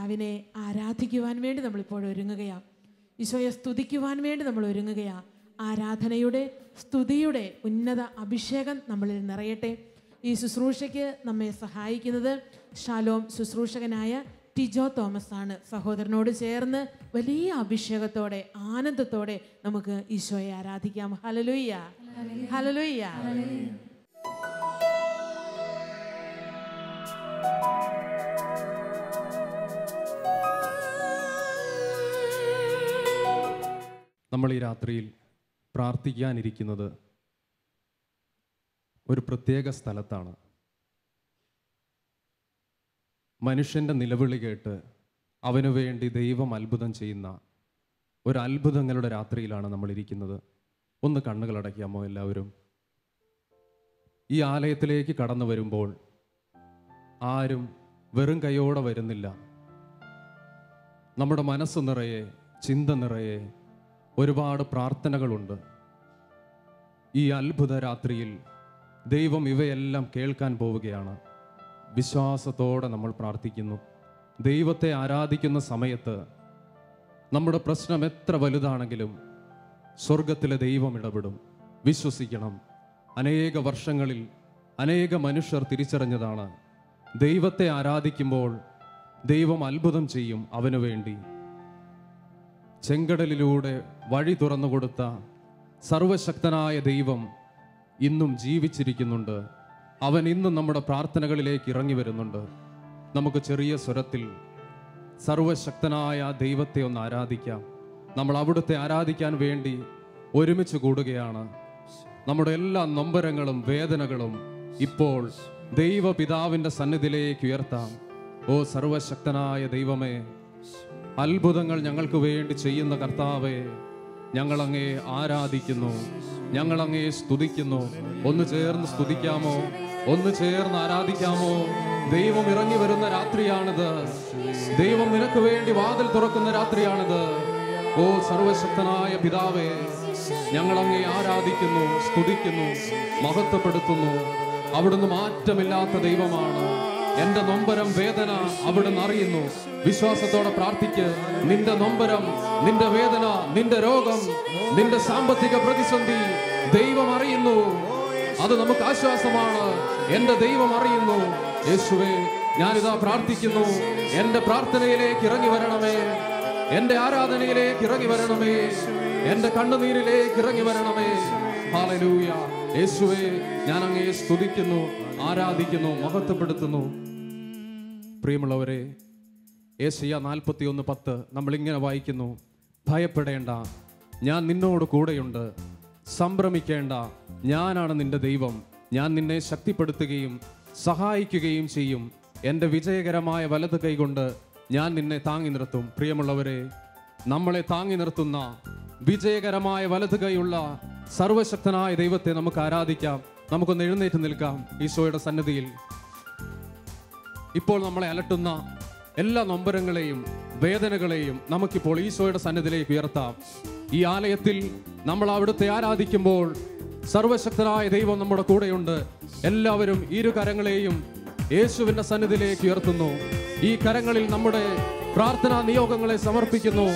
കർത്താവിനെ ആരാധിക്കുവാൻ വേണ്ടി നമ്മളിപ്പോൾ ഒരുങ്ങുകയാണ് ഈശോയെ സ്തുതിക്കുവാൻ വേണ്ടി നമ്മൾ ഒരുങ്ങുകയാണ് ആരാധനയുടെ സ്തുതിയുടെ ഉന്നത അഭിഷേകം നമ്മളിൽ നിറയട്ടെ. ഈ ശുശ്രൂഷയ്ക്ക് നമ്മെ സഹായിക്കുന്നത് ഷാലോം ശുശ്രൂഷകനായ ടിജോ തോമസ് ആണ് സഹോദരനോട് ചേർന്ന് വലിയ അഭിഷേകത്തോടെ ആനന്ദത്തോടെ നമുക്ക് ഈശോയെ ആരാധിക്കാം. ഹലലുയ്യ ഹലലുയ്യ നമ്മൾ ഈ രാത്രിയിൽ പ്രാർത്ഥിക്കാനിരിക്കുന്നത് ഒരു പ്രത്യേക സ്ഥലത്താണ്. മനുഷ്യന്റെ നിലവിളി കേട്ട് അവനു വേണ്ടി ദൈവം അത്ഭുതം ചെയ്യുന്ന ഒരു അത്ഭുതങ്ങളുടെ രാത്രിയിലാണ് നമ്മൾ ഇരിക്കുന്നത് ഒന്ന് കണ്ണുകളടയ്ക്കാമോ എല്ലാവരും. ഈ ആലയത്തിലേക്ക് കടന്നു വരുമ്പോൾ ആരും വെറും കൈയോടെ വരുന്നില്ല. നമ്മുടെ മനസ്സ് നിറയെ ചിന്ത നിറയെ ഒരുപാട് പ്രാർത്ഥനകളുണ്ട്. ഈ അത്ഭുത രാത്രിയിൽ ദൈവം ഇവയെല്ലാം കേൾക്കാൻ പോവുകയാണ്. വിശ്വാസത്തോടെ നമ്മൾ പ്രാർത്ഥിക്കുന്നു. ദൈവത്തെ ആരാധിക്കുന്ന സമയത്ത് നമ്മുടെ പ്രശ്നം എത്ര വലുതാണെങ്കിലും സ്വർഗത്തിലെ ദൈവം ഇടപെടും. വിശ്വസിക്കണം. അനേക വർഷങ്ങളിൽ അനേക മനുഷ്യർ തിരിച്ചറിഞ്ഞതാണ് ദൈവത്തെ ആരാധിക്കുമ്പോൾ ദൈവം അത്ഭുതം ചെയ്യും അവനു വേണ്ടി ചെങ്കടലിലൂടെ വഴി തുറന്നു കൊടുത്ത സർവശക്തനായ ദൈവം ഇന്നും ജീവിച്ചിരിക്കുന്നുണ്ട്. അവൻ ഇന്നും നമ്മുടെ പ്രാർത്ഥനകളിലേക്ക് ഇറങ്ങി വരുന്നുണ്ട്. നമുക്ക് ചെറിയ സ്വരത്തിൽ സർവശക്തനായ ദൈവത്തെ ഒന്ന് ആരാധിക്കാം. നമ്മൾ അവിടുത്തെ ആരാധിക്കാൻ വേണ്ടി ഒരുമിച്ച് കൂടുകയാണ്. നമ്മുടെ എല്ലാ നൊമ്പരങ്ങളും വേദനകളും ഇപ്പോൾ ദൈവപിതാവിന്റെ സന്നിധിയിലേക്ക് ഉയർത്താം. ഓ സർവശക്തനായ ദൈവമേ അത്ഭുതങ്ങൾ ഞങ്ങൾക്ക് വേണ്ടി ചെയ്യുന്ന കർത്താവെ ഞങ്ങളങ്ങേ ആരാധിക്കുന്നു ഞങ്ങളങ്ങേ സ്തുതിക്കുന്നു. ഒന്ന് ചേർന്ന് സ്തുതിക്കാമോ? ഒന്ന് ചേർന്ന് ആരാധിക്കാമോ? ദൈവം ഇറങ്ങി വരുന്ന രാത്രിയാണിത്. ദൈവം നിനക്ക് വേണ്ടി വാതിൽ തുറക്കുന്ന രാത്രിയാണിത്. ഓ സർവശക്തനായ പിതാവേ ഞങ്ങളങ്ങേ ആരാധിക്കുന്നു സ്തുതിക്കുന്നു മഹത്വപ്പെടുത്തുന്നു. അവിടുന്ന് മാറ്റമില്ലാത്ത ദൈവമാണ്. എന്റെ നൊമ്പരം വേദന അവിടുന്ന് അറിയുന്നു. വിശ്വാസത്തോടെ പ്രാർത്ഥിക്ക്. നിന്റെ നൊമ്പരം നിന്റെ വേദന നിന്റെ രോഗം നിന്റെ സാമ്പത്തിക പ്രതിസന്ധി ദൈവം അറിയുന്നു. അത് നമുക്ക് ആശ്വാസമാണ്. എന്റെ ദൈവം അറിയുന്നു. യേശുവേ ഞാനിതാ പ്രാർത്ഥിക്കുന്നു. എന്റെ പ്രാർത്ഥനയിലേക്ക് ഇറങ്ങി വരണമേ. എന്റെ ആരാധനയിലേക്ക് ഇറങ്ങി വരണമേ. എന്റെ കണ്ണുനീരിലേക്ക് ഇറങ്ങി വരണമേ. ഹാലലൂയ യേശുവേ ഞാൻ അങ്ങയെ സ്തുതിക്കുന്നു ആരാധിക്കുന്നു മഹത്വപ്പെടുത്തുന്നു. പ്രിയമുള്ളവരെ ഏഷ്യ നാൽപ്പത്തി ഒന്ന് പത്ത് നമ്മളിങ്ങനെ വായിക്കുന്നു. ഭയപ്പെടേണ്ട ഞാൻ നിന്നോട് കൂടെയുണ്ട്. സംഭ്രമിക്കേണ്ട ഞാനാണ് നിന്റെ ദൈവം. ഞാൻ നിന്നെ ശക്തിപ്പെടുത്തുകയും സഹായിക്കുകയും ചെയ്യും. എന്റെ വിജയകരമായ വലത് കൈകൊണ്ട് ഞാൻ നിന്നെ താങ്ങി നിർത്തും. പ്രിയമുള്ളവരെ നമ്മളെ താങ്ങി നിർത്തുന്ന വിജയകരമായ വലത് കൈയുള്ള സർവശക്തനായ ദൈവത്തെ നമുക്ക് ആരാധിക്കാം. നമുക്കൊന്ന് എഴുന്നേറ്റ് നിൽക്കാം ഈശോയുടെ സന്നിധിയിൽ. ഇപ്പോൾ നമ്മളെ അലട്ടുന്ന എല്ലാ നൊമ്പരങ്ങളെയും വേദനകളെയും നമുക്കിപ്പോൾ ഈശോയുടെ സന്നിധിയിലേക്ക് ഉയർത്താം. ഈ ആലയത്തിൽ നമ്മൾ അവിടുത്തെ ആരാധിക്കുമ്പോൾ സർവശക്തനായ ദൈവം നമ്മുടെ കൂടെയുണ്ട്. എല്ലാവരും ഇരു കരങ്ങളെയും യേശുവിന്റെ സന്നിധിയിലേക്ക് ഉയർത്തുന്നു. ഈ കരങ്ങളിൽ നമ്മുടെ പ്രാർത്ഥനാ നിയോഗങ്ങളെ സമർപ്പിക്കുന്നു.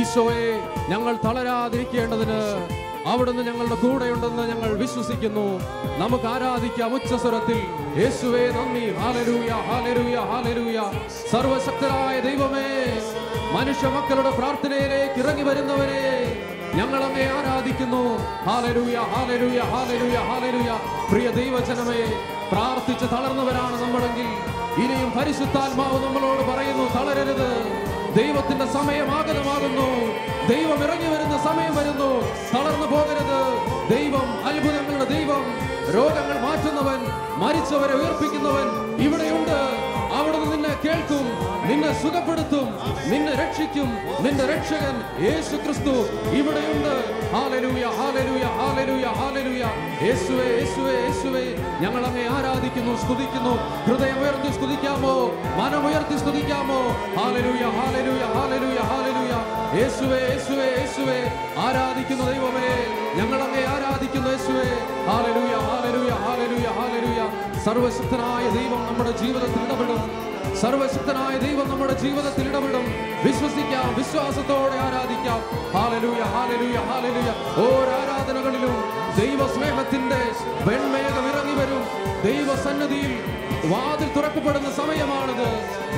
ഈശോയെ ഞങ്ങൾ തളരാതിരിക്കേണ്ടതിന് അവിടുന്ന് ഞങ്ങളുടെ കൂടെയുണ്ടെന്ന് ഞങ്ങൾ വിശ്വസിക്കുന്നു. നമുക്ക് ആരാധിക്കാം ഉച്ചസ്വരത്തിൽ. യേശുവേ നന്ദി. ഹാലരൂയ ഹാലരൂയ ഹാലരൂയ സർവശക്തരായ ദൈവമേ മനുഷ്യ മക്കളുടെ പ്രാർത്ഥനയിലേക്ക് ഇറങ്ങി വരുന്നവരെ ഞങ്ങൾ ആരാധിക്കുന്നു. ഹാലരൂയ ഹാലരൂയ ഹാലരൂയ ഹാലരൂയ പ്രിയ ദൈവജനമേ പ്രാർത്ഥിച്ച് തളർന്നവരാണ് നമ്മളെങ്കിൽ. ഇനിയും പരിശുദ്ധാത്മാവ് നമ്മളോട് പറയുന്നു തളരരുത്. ദൈവത്തിന്റെ സമയം ആഗതമാകുന്നു. ദൈവം ഇറങ്ങി വരുന്ന സമയം വരുന്നു. തളർന്നു പോകരുത്. ദൈവം അത്ഭുതങ്ങളുടെ ദൈവം രോഗങ്ങൾ മാറ്റുന്നവൻ മരിച്ചവരെ ഉയർപ്പിക്കുന്നവൻ ഇവിടെയുണ്ട്. അവിടുന്ന് നിന്നെ കേൾക്കും നിന്നെ സുഖപ്പെടുത്തും നിന്നെ രക്ഷിക്കും നിന്റെ രക്ഷകൻ യേശു ക്രിസ്തു ഇവിടെയുണ്ട് യേശുവേ യേശുവേ യേശുവേ. ഞങ്ങൾ അങ്ങേ ആരാധിക്കുന്നു സ്തുതിക്കുന്നു. ഹൃദയം ഉയർത്തി സ്തുതിക്കാമോ? മനം ഉയർത്തി സ്തുതിക്കാമോ? ഹാലലൂയ ഹാലലൂയ ഹാലലൂയ ഹാലലൂയ യേശുവേ യേശുവേ യേശുവേ. ആരാധിക്കുന്ന ദൈവമേ ഞങ്ങൾ അങ്ങേ ആരാധിക്കുന്നു യേശുവേ. ഹാലലൂയ ഹാലലൂയ ഹാലലൂയ ഹാലലൂയ സർവശക്തനായ ദൈവം നമ്മുടെ ജീവിതത്തിൽ ഇടപെടും. സർവശക്തനായ ദൈവം നമ്മുടെ ജീവിതത്തിൽ ഇടപെടും. വിശ്വസിക്കാം വിശ്വാസത്തോടെ ആരാധിക്കാം. ഹാലലൂയ ഹാലലൂയ ഹാലലൂയ ഓരോ ആരാധനകളിലും ദൈവ സ്നേഹത്തിന്റെ വെൺമേഘം ഇറങ്ങി വരും. ദൈവസന്നിധിയിൽ വാതിൽ തുറക്കപ്പെടുന്ന സമയമാണിത്.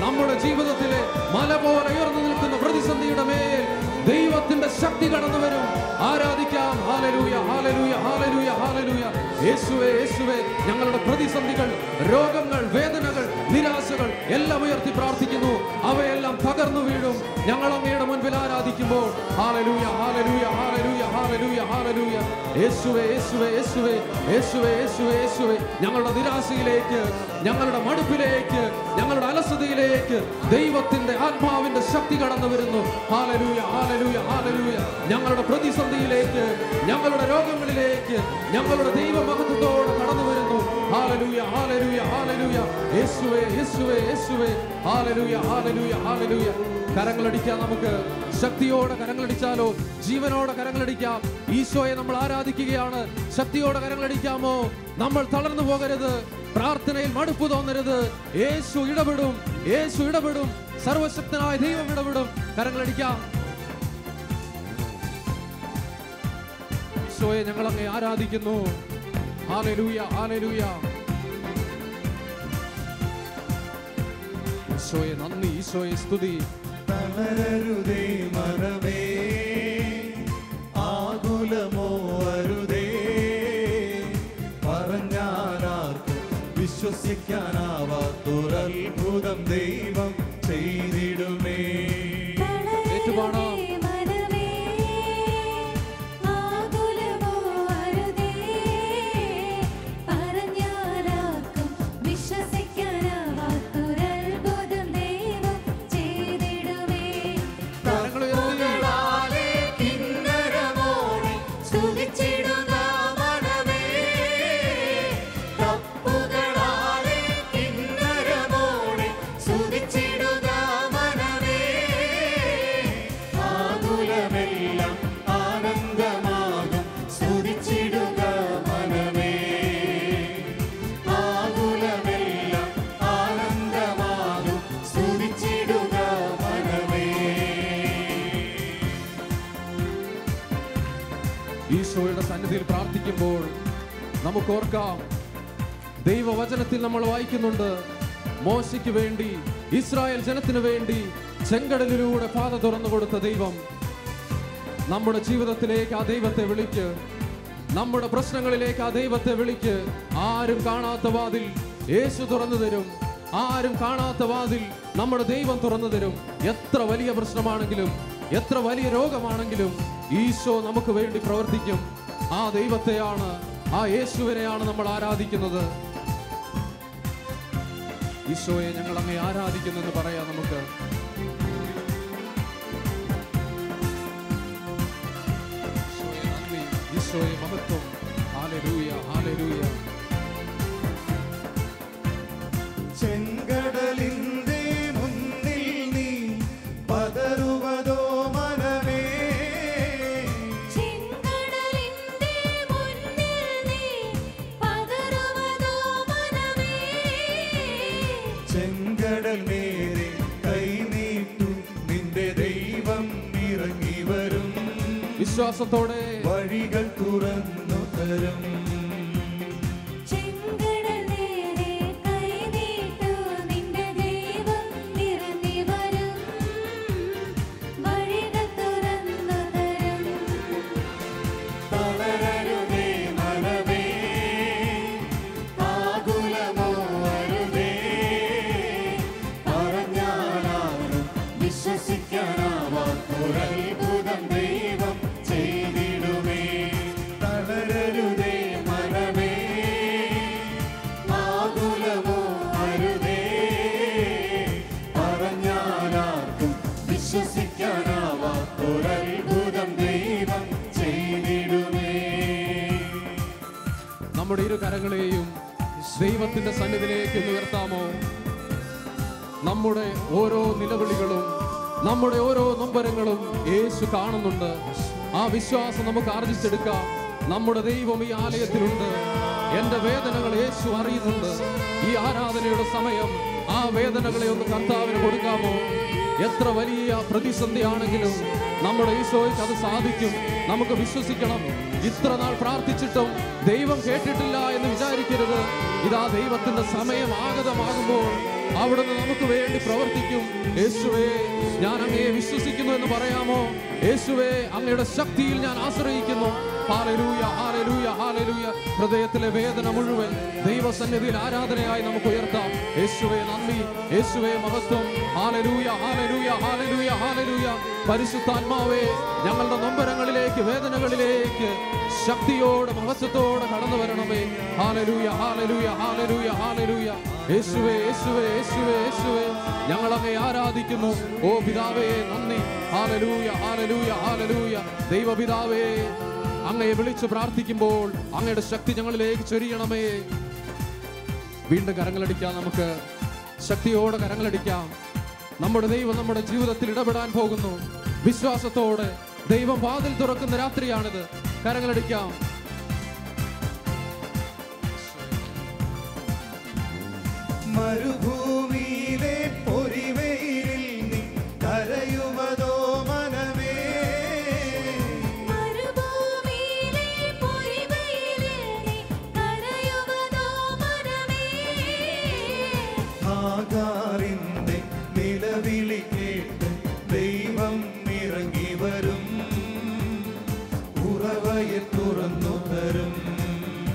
നമ്മുടെ ജീവിതത്തിലെ മല പോലെ ഉയർന്നു നിൽക്കുന്ന പ്രതിസന്ധിയുടെ മേൽ ദൈവത്തിന്റെ ശക്തി കടന്നു വരും. ആരാധിക്കാം. ഹാലലൂയ ഹാലലൂയ ഹാലലൂയ ഹാലലൂയ യേശുവേ യേശുവേ ഞങ്ങളുടെ പ്രതിസന്ധികൾ രോഗങ്ങൾ വേദനകൾ നിരാശകൾ എല്ലാം ഉയർത്തി പ്രാർത്ഥിക്കുന്നു. അവയെല്ലാം തകർന്നു വീഴും. ഞങ്ങൾ അങ്ങയുടെ മുൻപിൽ ആരാധിക്കുമ്പോൾ hallelujah hallelujah hallelujah hallelujah hallelujah. യേശുവേ യേശുവേ യേശുവേ യേശുവേ യേശുവേ യേശുവേ. ഞങ്ങളുടെ നിരാശയിലേക്ക് ഞങ്ങളുടെ മടുപ്പിലേക്ക് ഞങ്ങളുടെ അലസതയിലേക്ക് ദൈവത്തിന്റെ ആത്മാവിന്റെ ശക്തി കടന്നു വരുന്നു. Hallelujah hallelujah hallelujah. ഞങ്ങളുടെ പ്രതിസന്ധിയിലേക്ക് ഞങ്ങളുടെ രോഗങ്ങളിലേക്ക് ഞങ്ങളുടെ ദൈവമഹത്വത്തോടെ കടന്നു വരുന്നു. Hallelujah hallelujah hallelujah. യേശുവേ യേശുവേ യേശുവേ. Hallelujah hallelujah hallelujah. കരങ്ങളടിക്കാം നമുക്ക്. ശക്തിയോടെ കരങ്ങളടിച്ചാലോ? ജീവനോടെ കരങ്ങളടിക്കാം. ഈശോയെ നമ്മൾ ആരാധിക്കുകയാണ്. ശക്തിയോടെ കരങ്ങളടിക്കാമോ? നമ്മൾ തളർന്നു പോകരുത്. പ്രാർത്ഥനയിൽ മടുപ്പ് തോന്നരുത്. യേശു ഇടപെടും. യേശു ഇടപെടും. സർവശക്തനായ ദൈവം ഇടപെടും. കരങ്ങളടിക്കാം. ഈശോയെ ഞങ്ങൾ അങ്ങനെ ആരാധിക്കുന്നു. ഹാലലൂയ ഹാലലൂയ ഈശോയെ നന്ദി ഈശോയെ സ്തുതി. തളരരുതേ മറവേ. ആകുലമോ അരുതേ. പറഞ്ഞാലാർക്കും വിശ്വസിക്കാനാവാത്തൊരത്ഭുതം ദൈവം ചെയ്തിടുമേ. ഏറ്റുപാടാം. നമുക്ക് ഓർക്കാം. ദൈവവചനത്തിൽ നമ്മൾ വായിക്കുന്നുണ്ട് മോശയ്ക്ക് വേണ്ടി ഇസ്രായേൽ ജനത്തിന് വേണ്ടി ചെങ്കടലിലൂടെ പാത തുറന്നു കൊടുത്ത ദൈവം. നമ്മുടെ ജീവിതത്തിലേക്ക് ആ ദൈവത്തെ വിളിക്ക്. നമ്മുടെ പ്രശ്നങ്ങളിലേക്ക് ആ ദൈവത്തെ വിളിക്ക്. ആരും കാണാത്ത വാതിൽ യേശു തുറന്നു തരും. ആരും കാണാത്ത വാതിൽ നമ്മുടെ ദൈവം തുറന്നു തരും. എത്ര വലിയ പ്രശ്നമാണെങ്കിലും എത്ര വലിയ രോഗമാണെങ്കിലും ഈശോ നമുക്ക് വേണ്ടി പ്രവർത്തിക്കും. ആ ദൈവത്തെയാണ് ആ യേശുവിനെയാണ് നമ്മൾ ആരാധിക്കുന്നത്. ഈശോയെ ഞങ്ങൾ അങ്ങനെ ആരാധിക്കുന്നു എന്ന് പറയാം നമുക്ക്. ഈശോയെ മഹത്വം. ഹാലലൂയ വിശ്വാസത്തോടെ വഴികൾ തുറന്നു തരും. ദൈവത്തിന്റെ സന്നിധിയിലേക്ക് ഉയർത്താമോ നമ്മുടെ ഓരോ നിലവിളികളും നമ്മുടെ ഓരോ നൊമ്പരങ്ങളും യേശു കാണുന്നുണ്ട്. ആ വിശ്വാസം നമുക്ക് ആർജിച്ചെടുക്കാം. നമ്മുടെ ദൈവം ഈ ആലയത്തിലുണ്ട്. എന്റെ വേദനകൾ യേശു അറിയുന്നുണ്ട്. ഈ ആരാധനയുടെ സമയം ആ വേദനകളെ ഒന്ന് കർത്താവിന് കൊടുക്കാമോ? എത്ര വലിയ പ്രതിസന്ധിയാണെങ്കിലും നമ്മുടെ ഈശോയ്ക്ക് അത് സാധിക്കും. നമുക്ക് വിശ്വസിക്കണം. ഇത്ര നാൾ പ്രാർത്ഥിച്ചിട്ടും ദൈവം കേട്ടിട്ടില്ല എന്ന് വിചാരിക്കരുത്. ഇതാ ദൈവത്തിന്റെ സമയം ആഗതമാകുമ്പോൾ അവിടുന്ന് നമുക്ക് വേണ്ടി പ്രവർത്തിക്കും. യേശുവേ ഞാൻ അങ്ങയെ വിശ്വസിക്കുന്നു എന്ന് പറയാമോ? യേശുവേ അങ്ങയുടെ ശക്തിയിൽ ഞാൻ ആശ്രയിക്കുന്നു. Hallelujah hallelujah hallelujah. ഹൃദയത്തിലെ വേദന മുഴുവൻ ദൈവസന്നിധിയിൽ ആരാധനയായി നമുക്ക് ഉയർത്താം. യേശുവേ നന്ദി. യേശുവേ മഹത്വം. Hallelujah hallelujah hallelujah hallelujah. പരിശുദ്ധാത്മാവേ ഞങ്ങളുടെ നൊമ്പരങ്ങളിലേക്ക് വേദനകളിലേക്ക് ശക്തിയോടെ മഹത്വത്തോടെ കടന്നു വരണമേ. Hallelujah hallelujah hallelujah hallelujah. യേശുവേ യേശുവേ യേശുവേ യേശുവേ. ഞങ്ങൾ അങ്ങേ ആരാധിക്കുന്നു. ഓ പിതാവേ നന്ദി. Hallelujah hallelujah hallelujah. ദൈവപിതാവേ അങ്ങയെ വിളിച്ച് പ്രാർത്ഥിക്കുമ്പോൾ അങ്ങയുടെ ശക്തി ഞങ്ങളിലേക്ക് ചൊരിയണമേ. വീണ്ടും കരങ്ങളടിക്കാം നമുക്ക്. ശക്തിയോടെ കരങ്ങളടിക്കാം. നമ്മുടെ ദൈവം നമ്മുടെ ജീവിതത്തിൽ ഇടപെടാൻ പോകുന്നു. വിശ്വാസത്തോടെ ദൈവം വാതിൽ തുറക്കുന്ന രാത്രിയാണിത്. കരങ്ങളടിക്കാം. മരുഭൂമിയിലെ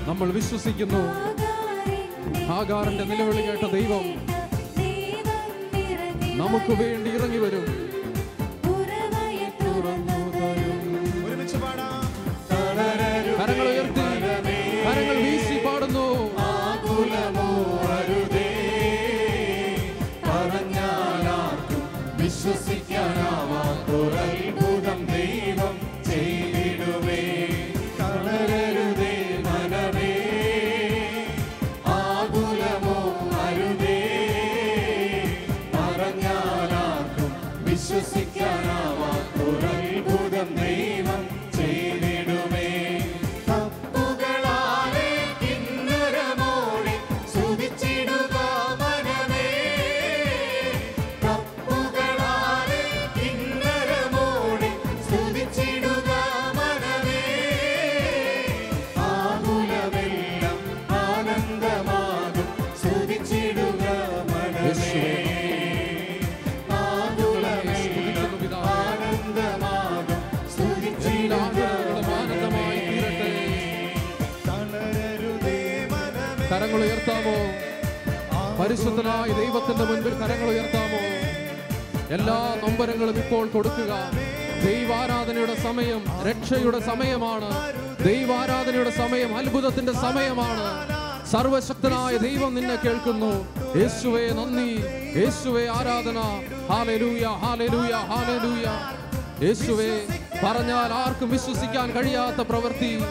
നമ്മൾ വിശ്വസിക്കുന്നു. ഹാഗാറിന്റെ നിലവിളി കേട്ട ദൈവം നമുക്ക് വേണ്ടി ഇറങ്ങി വരും. കരങ്ങൾ ഉയർത്താമോ? പരിശുദ്ധനായ ദൈവത്തിന്റെ മുൻപിൽ കരങ്ങൾ ഉയർത്താമോ? എല്ലാ നൊമ്പരങ്ങളും ഇപ്പോൾ കൊടുക്കുക. ദൈവാരാധനയുടെ സമയം രക്ഷയുടെ സമയമാണ്. ദൈവാരാധനയുടെ സമയം അത്ഭുതത്തിന്റെ സമയമാണ്. സർവശക്തനായ ദൈവം നിന്നെ കേൾക്കുന്നു. യേശുവേ നന്ദി. യേശുവേ ആരാധന. Hallelujah hallelujah hallelujah. യേശുവേ പറഞ്ഞാൽ ആർക്കും വിശ്വസിക്കാൻ കഴിയാത്ത പ്രവൃത്തി.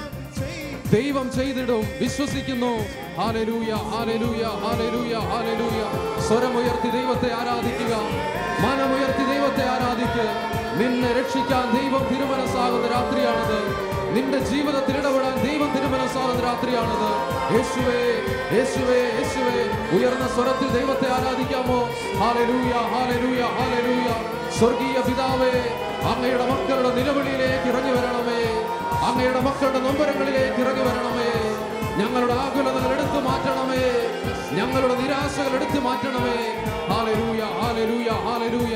ദൈവം ചെയ്തിടും വിശ്വസിക്കുന്നു. ഹാലലൂയ ഹാലലൂയ ഹാലലൂയ ഹാലലൂയ സ്വരമുയർത്തി ദൈവത്തെ ആരാധിക്കുക. മനമുയർത്തി ദൈവത്തെ ആരാധിക്കുക നിന്നെ രക്ഷിക്കാൻ ദൈവം തിരുമനസ്സാകുന്ന രാത്രിയാണത്. നിന്റെ ജീവിതത്തിൽ ഇടപെടാൻ ദൈവം തിരുമനസ്സാകുന്ന രാത്രിയാണത്. യേശുവേ യേശുവേ യേശുവേ. ഉയർന്ന സ്വരത്തിൽ ദൈവത്തെ ആരാധിക്കാമോ? ഹാലലൂയ ഹാലലൂയ ഹാലലൂയ സ്വർഗീയ പിതാവേ അങ്ങയുടെ മക്കളുടെ നിലവിളിയിലേക്ക് ഇറങ്ങി വരണമേ. അങ്ങയുടെ മക്കളുടെ നൊമ്പരങ്ങളിലേക്ക് ഇറങ്ങി വരണമേ. ഞങ്ങളുടെ ആകുലതകൾ എടുത്തു മാറ്റണമേ. ഞങ്ങളുടെ നിരാശകൾ എടുത്തു മാറ്റണമേ. ഹാലരൂയ ഹാലരൂയ ഹാലരൂയ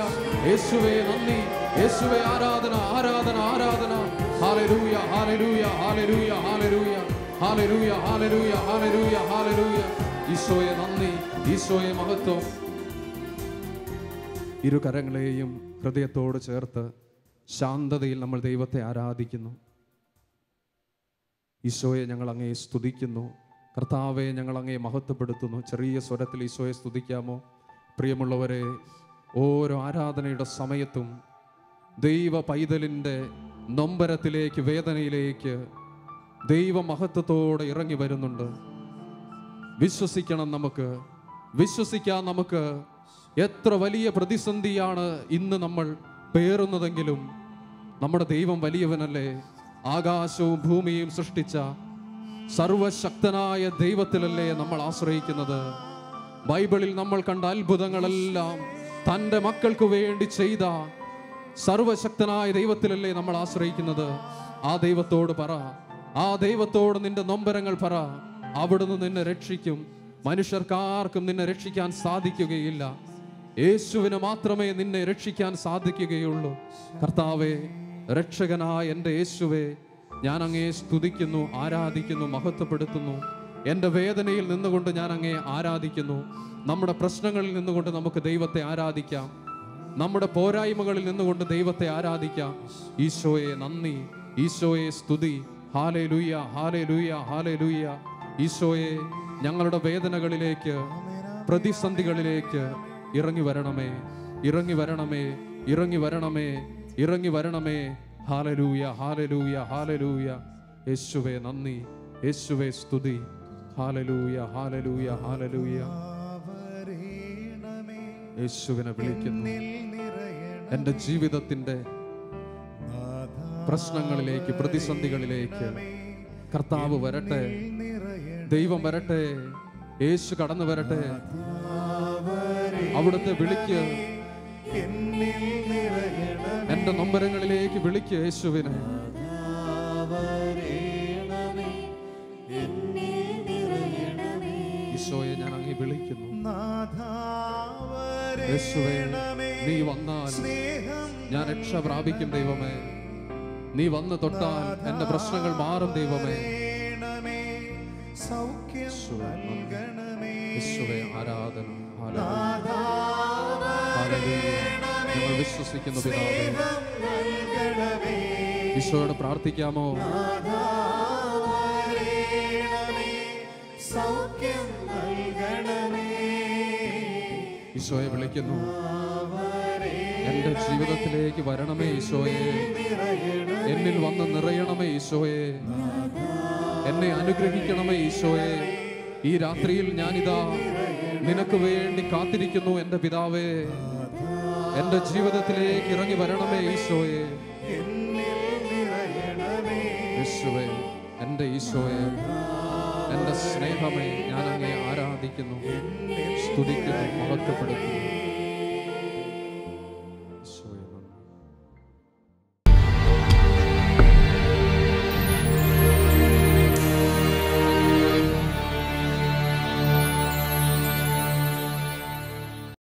യേശുവേ നന്ദി. യേശുവേ ആരാധന ആരാധന ആരാധന. Hallelujah hallelujah hallelujah hallelujah hallelujah hallelujah hallelujah hallelujah ഈശോയെ നന്ദി. ഈശോയെ മഹത്വം. ഇരു കരങ്ങളെയും ഹൃദയത്തോട് ചേർത്ത് ശാന്തതയിൽ നമ്മൾ ദൈവത്തെ ആരാധിക്കുന്നു. ഈശോയെ ഞങ്ങൾ അങ്ങയെ സ്തുതിക്കുന്നു. കർത്താവെ ഞങ്ങൾ അങ്ങയെ മഹത്വപ്പെടുത്തുന്നു. ചെറിയ സ്വരത്തിൽ ഈശോയെ സ്തുതിക്കാമോ? പ്രിയമുള്ളവരെ ഓരോ ആരാധനയുടെ സമയത്തും ദൈവ പൈതലിന്റെ നൊമ്പരത്തിലേക്ക് വേദനയിലേക്ക് ദൈവ മഹത്വത്തോടെ ഇറങ്ങി വരുന്നുണ്ട്. വിശ്വസിക്കണം നമുക്ക്. വിശ്വസിക്കാൻ നമുക്ക് എത്ര വലിയ പ്രതിസന്ധിയാണ് ഇന്ന് നമ്മൾ പേറുന്നതെങ്കിലും നമ്മുടെ ദൈവം വലിയവനല്ലേ? ആകാശവും ഭൂമിയും സൃഷ്ടിച്ച സർവശക്തനായ ദൈവത്തിലല്ലേ നമ്മൾ ആശ്രയിക്കുന്നത്? ബൈബിളിൽ നമ്മൾ കണ്ട അത്ഭുതങ്ങളെല്ലാം തന്റെ മക്കൾക്ക് വേണ്ടി ചെയ്ത സർവശക്തനായ ദൈവത്തിലല്ലേ നമ്മൾ ആശ്രയിക്കുന്നത്? ആ ദൈവത്തോട് പറ. ആ ദൈവത്തോട് നിന്റെ നൊമ്പരങ്ങൾ പറ. അവിടുന്ന് നിന്നെ രക്ഷിക്കും. മനുഷ്യർക്കാർക്കും നിന്നെ രക്ഷിക്കാൻ സാധിക്കുകയില്ല. യേശുവിന് മാത്രമേ നിന്നെ രക്ഷിക്കാൻ സാധിക്കുകയുള്ളൂ. കർത്താവേ രക്ഷകനായ എന്റെ യേശുവേ ഞാൻ അങ്ങയെ സ്തുതിക്കുന്നു ആരാധിക്കുന്നു മഹത്വപ്പെടുത്തുന്നു. എന്റെ വേദനയിൽ നിന്നുകൊണ്ട് ഞാൻ അങ്ങയെ ആരാധിക്കുന്നു. നമ്മുടെ പ്രശ്നങ്ങളിൽ നിന്നുകൊണ്ട് നമുക്ക് ദൈവത്തെ ആരാധിക്കാം. നമ്മുടെ പോരായ്മകളിൽ നിന്നുകൊണ്ട് ദൈവത്തെ ആരാധിക്കാം. ഈശോയെ നന്ദി ഈശോയെ സ്തുതി. ഹാലേ ലൂയ ഹാലേ ലൂയ ഹാലേ ലൂയ ഈശോയെ ഞങ്ങളുടെ വേദനകളിലേക്ക് പ്രതിസന്ധികളിലേക്ക് ഇറങ്ങി വരണമേ ഇറങ്ങി വരണമേ ഇറങ്ങി വരണമേ. ഇറങ്ങി വരണമേ. Hallelujah hallelujah hallelujah. യേശുവേ നന്ദി. യേശുവേ സ്തുതി. Hallelujah hallelujah hallelujah. യേശുവിനെ വിളിക്കുന്നു. എന്റെ ജീവിതത്തിന്റെ പ്രശ്നങ്ങളിലേക്ക് പ്രതിസന്ധികളിലേക്ക് കർത്താവ് വരട്ടെ. ദൈവം വരട്ടെ. യേശു കടന്നു വരട്ടെ. അവിടുത്തെ വിളിക്ക്. എന്നിൽ എന്റെ നൊമ്പരങ്ങളിലേക്ക് വിളിക്ക് യേശുവിനെ. ഈശോയെ ഞാൻ അങ്ങ് വിളിക്കുന്നു. യേശുവേ നീ വന്നാൽ ഞാൻ രക്ഷ പ്രാപിക്കും ദൈവമേ. നീ വന്ന് തൊട്ടാൽ എന്റെ പ്രശ്നങ്ങൾ മാറും ദൈവമേ. ആരാധന. ആരാധന. ഞങ്ങൾ വിശ്വസിക്കുന്നു പിതാവേ. ഈശോയോട് പ്രാർത്ഥിക്കാമോ? ഈശോയെ വിളിക്കുന്നു. എന്റെ ജീവിതത്തിലേക്ക് വരണമേ ഈശോയെ. എന്നിൽ വന്ന് നിറയണമേ ഈശോയെ. എന്നെ അനുഗ്രഹിക്കണമേ ഈശോയെ. ഈ രാത്രിയിൽ ഞാനിതാ നിനക്ക് വേണ്ടി കാത്തിരിക്കുന്നു എന്റെ പിതാവേ. എന്റെ ജീവിതത്തിലേക്ക് ഇറങ്ങി വരണമേ ഈശോയെ. യേശുവേ എന്റെ ഈശോയെ എന്റെ സ്നേഹമേ ഞാൻ അങ്ങേ ആരാധിക്കുന്നു സ്തുതിക്കുന്നു മഹത്വപ്പെടുത്തുന്നു.